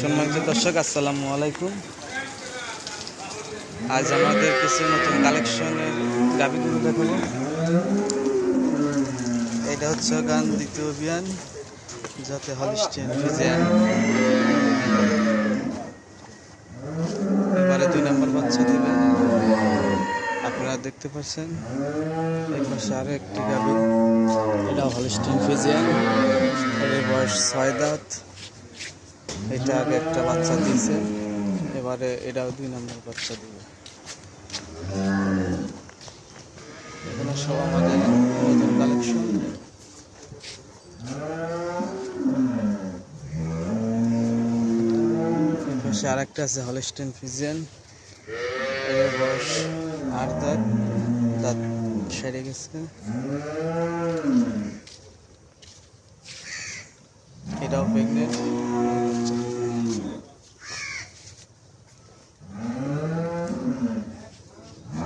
সম্মানিত দর্শক, আসসালামু আলাইকুম। আজ আমাদের কিছু নতুন কালেকশনে গাবিগুলো দেখাবো। এটা হচ্ছে গান দ্বিতীয় অভিযান, যাতে হলিস্টিয়ান ফিজিয়ান এবারে দুই নম্বর বাচ্চা দেবে। আপনারা দেখতে পাচ্ছেন, এই পাশে আরও একটি গাবি। এটাও হলিস্টিয়ান ফিজিয়ান এর বয়স ছয় দাঁত। এটা আগে একটা বাচ্চা দিয়েছে। এবারে এটাও দুই নম্বর বাচ্চা দিবে। এগুলো সব আমাদের কালেকশন পাশে আরেকটা আছে হলিস্টেন ফিজিয়ান এর বয়স আট দাঁত। দাঁত সেরে গেছে। এটাও প্রেগনেন্ট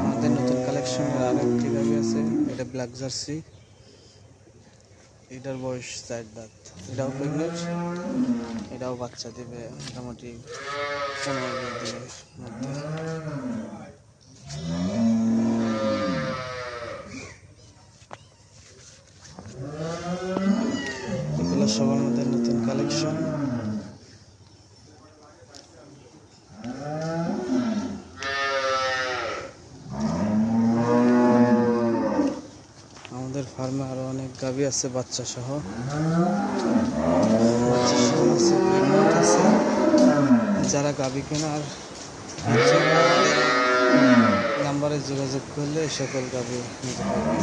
আমাদের নতুন আরেকটি গাড়ি আছে, এটা ব্ল্যাক জার্সি এটার বয়স চার দাঁত। এটাও প্রেগনেন্ট এটাও বাচ্চা দেবে মোটামুটি পনেরো দিনের মধ্যে। এগুলো সব আমাদের নতুন কালেকশন আমাদের ফার্মে আরও অনেক গাভি আছে বাচ্চা সহ যারা গাভি কেনার নাম্বারে যোগাযোগ করলে সকল গাভি নিতে পারবে